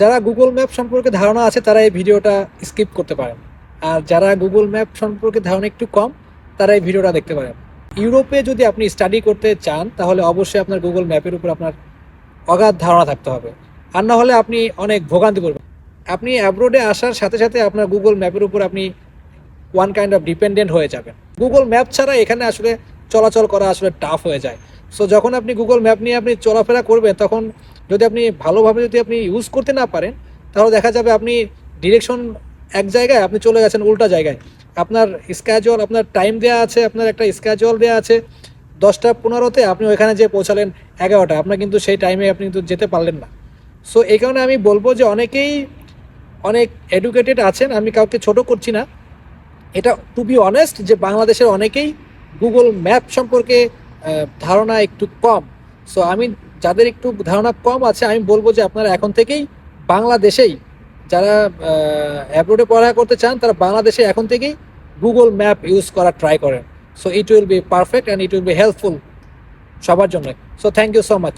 যারা Google map সম্পর্কে ধারণা আছে, তারা এই ভিডিওটা স্কিপ করতে পারেন। আর যারা গুগল ম্যাপ সম্পর্কে ধারণা একটু কম, তারা এই ভিডিওটা দেখতে পারেন। ইউরোপে যদি আপনি স্টাডি করতে চান, তাহলে অবশ্যই আপনার গুগল ম্যাপের উপর আপনার অগাধ ধারণা থাকতে হবে। আর না হলে আপনি অনেক ভোগান্তি পড়বেন আপনি অ্যাব্রোডে আসার সাথে সাথে আপনার গুগল ম্যাপের উপর আপনি ওয়ান কাইন্ড অফ ডিপেন্ডেন্ট হয়ে যাবেন। গুগল ম্যাপ ছাড়া এখানে আসলে চলাচল করা আসলে টাফ হয়ে যায়। সো যখন আপনি গুগল ম্যাপ নিয়ে আপনি চলাফেরা করবেন, তখন যদি আপনি ভালোভাবে যদি আপনি ইউজ করতে না পারেন, তাহলে দেখা যাবে আপনি ডিরেকশন এক জায়গায় আপনি চলে গেছেন উল্টা জায়গায়। আপনার স্ক্যাজুয়াল আপনার টাইম দেওয়া আছে, আপনার একটা স্ক্যাজুয়াল দেওয়া আছে, দশটা পনেরোতে আপনি ওইখানে যেয়ে পৌঁছালেন এগারোটা। আপনার কিন্তু সেই টাইমে আপনি কিন্তু যেতে পারলেন না। সো এই কারণে আমি বলব যে অনেকেই অনেক এডুকেটেড আছেন, আমি কাউকে ছোট করছি না। এটা টু বি অনেস্ট যে বাংলাদেশের অনেকেই গুগল ম্যাপ সম্পর্কে ধারণা একটু কম। সো আমি যাদের একটু ধারণা কম আছে, আমি বলব যে আপনারা এখন থেকেই বাংলাদেশেই যারা অ্যাব্রোডে পড়া করতে চান, তারা বাংলাদেশে এখন থেকেই গুগল ম্যাপ ইউজ করা ট্রাই করেন। So it will be perfect and it will be helpful সবার জন্য। So thank you so much